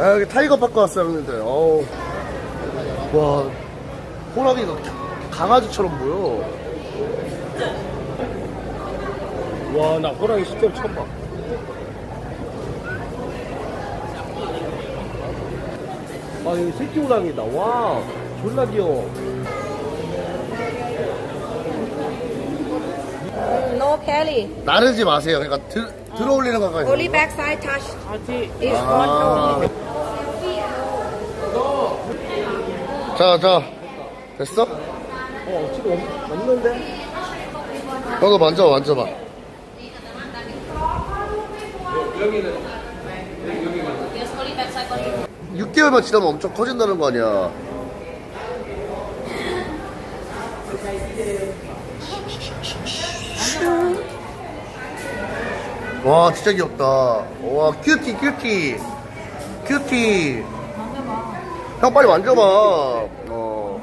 아, 여기 타이거 파크 왔어요, 형님들. 어우. 와, 호랑이가 강아지처럼 보여. 와, 나 호랑이 실제로 처음 봐. 아, 여기 새끼 호랑이다. 와, 졸라 귀여워. No carry. 나르지 마세요. 그러니까 들, 들어올리는 것까지. Only backside touch. Is 아. front 자, 자. 됐어? 어, 지금 없는데? 너도 만져, 만져봐. Continue. 6개월만 지나면 엄청 커진다는 거 아니야. 와, 진짜 귀엽다. 와, 큐티, 큐티. 큐티. 형, 빨리 만져봐. 어.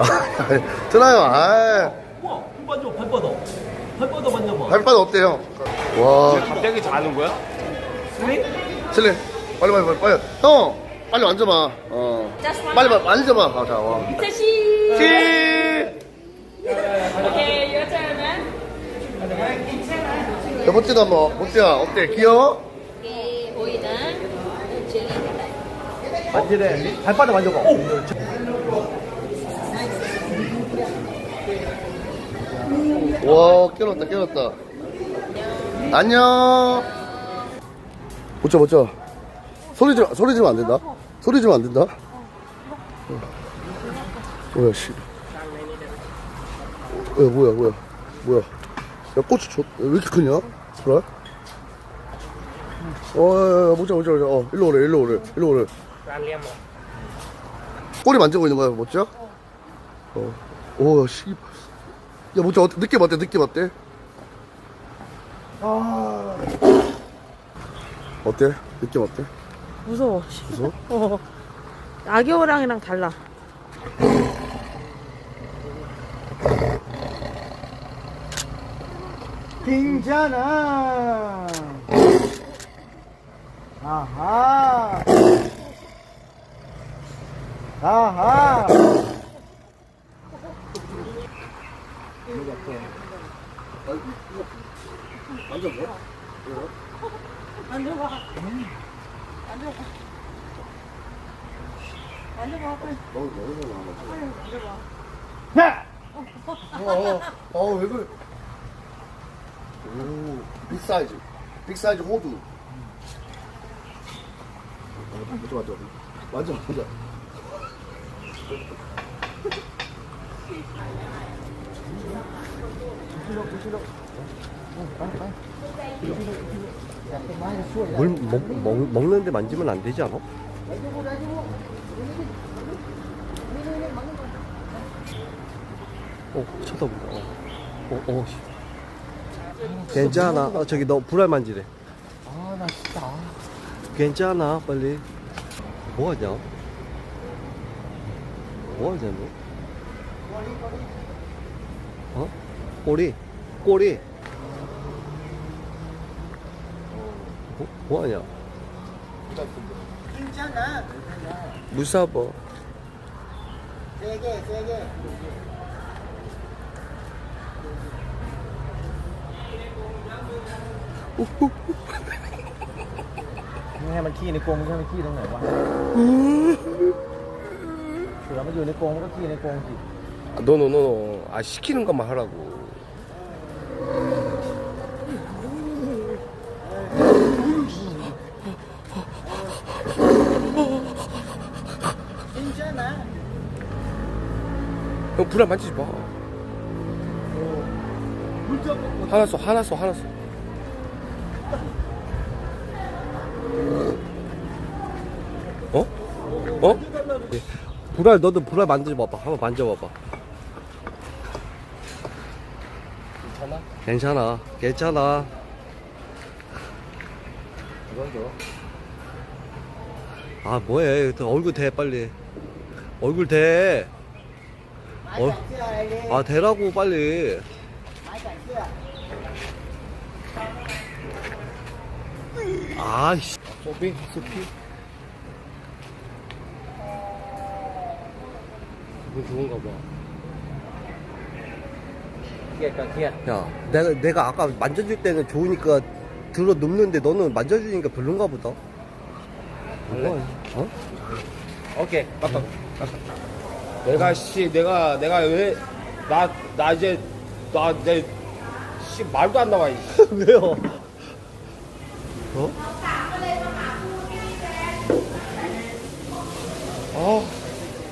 드나요, 아 우와, 만져, 발바닥. 발바닥 만져봐. 발바닥 어때요? 와. 갑자기 자는 거야? 슬링? 슬림 빨리 빨리 빨리 빨리 형 빨리 만져봐 어 빨리 빨리 만져봐 아, 자 와. Cheese. 치 Okay, your turn, man. 야, 멋지다 뭐 멋지야 어때 귀여워? Okay, 보이는 젤리. 만지래. 발바닥 만져봐. 와 깨웠다 깨웠다. 안녕. 멋져 멋져 소리 지 소리 지면 안 된다? 소리 지면 안 된다? 어. 뭐야 씨. 야, 뭐야 뭐야. 뭐야. 야 고추 줘, 왜 이렇게 크냐? 그래? 어, 야, 야, 보자, 보자, 보자. 어, 일로 오래, 일로 오래, 일로 오래. 꼬리 만지고 있는 거야, 멋져? 어. 오, 씨. 야, 멋져, 어때? 느낌 어때? 느낌 어때? 아. 어때? 느낌 어때? 무서워. 무서워? 어. 아기 호랑이랑 달라. 괜찮아. 아하. 아하. 야! 어, 어, 왜 그래? 오, 빅 사이즈. 빅 사이즈 호두. 맞아, 맞아. 맞아, 맞아. 물 먹, 먹, 먹는데 만지면 안 되지 않아? 어, 쳐다본다. 어, 어, 어. 씨. 괜찮아. 어, 저기 너 불알 만지래. 아, 나 진짜. 괜찮아, 빨리. 뭐 하냐? 뭐 하냐, 너? 어? 꼬리? 꼬리? 뭐, 뭐 하냐? 괜찮아. 무사버. 세게, 세게. มึง ให้มันขี้ในกรงมึงให้มันขี้ตรงไหนวะเสือมันอยู่ในกรงมันก็ขี้ในกรงสิ 너, 너, 너, 너. 아, 시키는 것만 하라고. 괜찮아. 형, 불알 만지지 마. 하나 써, 하나 써, 하나 써. 어? 불알, 너도 불알 만져봐봐. 한번 만져봐봐. 괜찮아? 괜찮아. 괜찮아. 아, 뭐해. 얼굴 대, 빨리. 얼굴 대. 어, 아, 대라고, 빨리. 아이씨. 소피? 소피? 기분 좋은가 봐. 야, 내가, 내가 아까 만져줄 때는 좋으니까 들어 눕는데 너는 만져주니까 별론가 보다. 원래? 어? Bắt đầu. 내가 씨 내가 내가 왜 나 나 이제 나 이제 씨 말도 안 나와. 이 씨. 왜요? 어?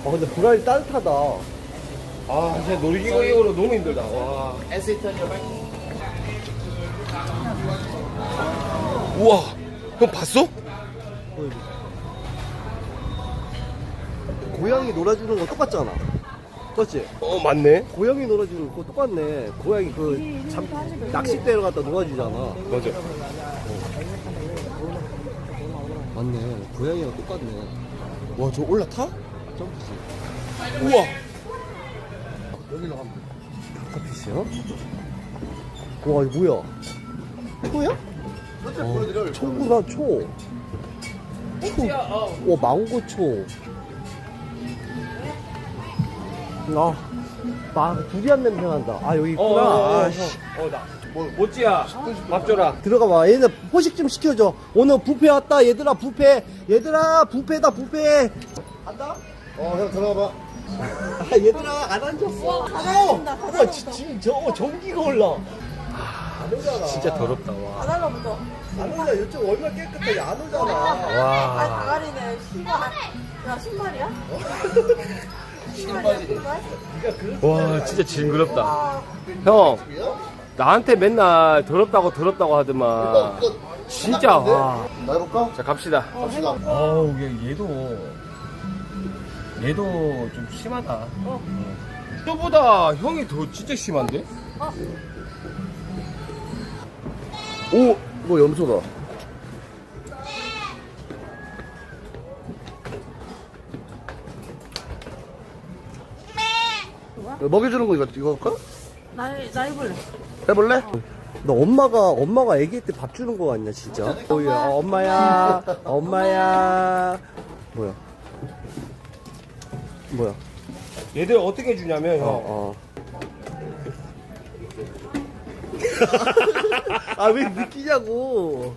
아, 근데 불알이 따뜻하다. 아, 진짜 놀이기구로 너무 힘들다. 와. 우와! 형 봤어? 고양이 놀아주는 거 똑같잖아. 그렇지? 어, 맞네. 고양이 놀아주는 거 똑같네. 고양이 그 잠, 낚싯대를 갖다 놀아주잖아. 맞아. 맞네. 고양이랑 똑같네. 와, 저 올라타? 점프지. 우와! 커피시야? 와, 이거 뭐야? 초야? 보여드려. 초구나, 초. 초. 와, 망고 초. 아, 마, 두리안 냄새 난다. 아, 여기 어, 있구나. 어, 어, 아, 씨. 어, 어, 나. 뭐, 모찌야, 밥 줘라. 들어가 봐. 얘네 포식 좀 시켜줘. 오늘 부페 왔다. 얘들아, 부페. 얘들아, 부페다, 부페. 간다? 어, 형 들어가 봐. 아, 얘들아, 안 앉았어. 어! 와, 지- 지금 저거 전기가 올라. 안 오잖아. 진짜 더럽다, 와. 바달라부터. 안 오잖아. 이쪽 얼마나 깨끗하게 안 오잖아. 아, 와. 가가리네. 신발. 야, 신발이야? 신발이야, 신발? 와, 진짜 징그럽다. 형, 나한테 맨날 더럽다고 더럽다고 하더만. 진짜, 와. 나 해볼까? 자, 갑시다. 갑시다. 어우, 얘, 얘도, 얘도 좀 심하다. 저보다 형이 더 진짜 심한데? 오! 이거 염소다. 먹여주는 거 이거, 이거 할까? 나, 나 해볼래. 해볼래? 너 엄마가 엄마가 아기 때 밥 주는 거 같냐 진짜? 오야 어, 엄마야 엄마야 뭐야 뭐야 얘들 어떻게 주냐면, 형. 어. 아 왜 느끼냐고